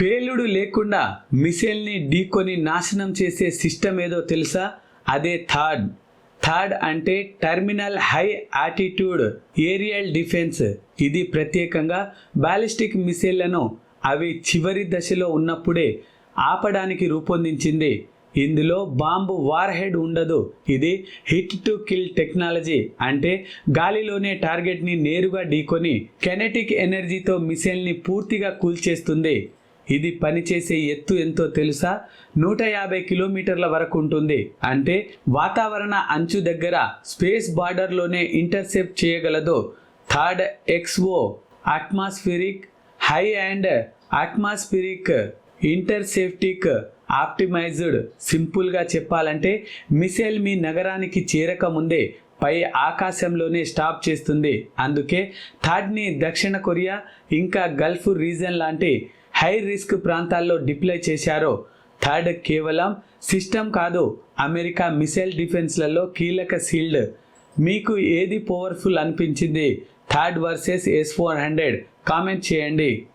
పేలుడు లేకుండా మిసైల్ని ఢీకొని నాశనం చేసే సిస్టమ్ ఏదో తెలుసా? అదే థర్డ్ థర్డ్ అంటే terminal high altitude aerial defence. ఇది ప్రత్యేకంగా బాలిస్టిక్ మిసైళ్ళను అవి చివరి దశలో ఉన్నప్పుడే ఆపడానికి రూపొందించింది. ఇందులో బాంబు వార్ హెడ్ ఉండదు. ఇది హిట్ టు కిల్ టెక్నాలజీ అంటే గాలిలోనే టార్గెట్ని నేరుగా ఢీకొని కెనెటిక్ ఎనర్జీతో మిసైల్ని పూర్తిగా కూల్చేస్తుంది. ఇది పనిచేసే ఎత్తు ఎంతో తెలుసా? నూట యాభై కిలోమీటర్ల వరకు ఉంటుంది. అంటే వాతావరణ అంచు దగ్గర స్పేస్ బార్డర్లోనే ఇంటర్సెప్ట్ చేయగలదు? THAAD exo atmospheric high and atmospheric interceptive optimised. సింపుల్గా చెప్పాలంటే మిసైల్ మీ నగరానికి చేరకముందే పై ఆకాశంలోనే స్టాప్ చేస్తుంది. అందుకే థర్డ్ని దక్షిణ కొరియా ఇంకా గల్ఫ్ రీజన్ లాంటి హై రిస్క్ ప్రాంతాల్లో డిప్లాయ్ చేశారో. థర్డ్ కేవలం సిస్టమ్ కాదు అమెరికా మిసైల్ డిఫెన్స్లలో కీలక సీల్డ్ మీకు ఏది పవర్ఫుల్ అనిపించింది? THAAD versus S four hundred comment చేయండి.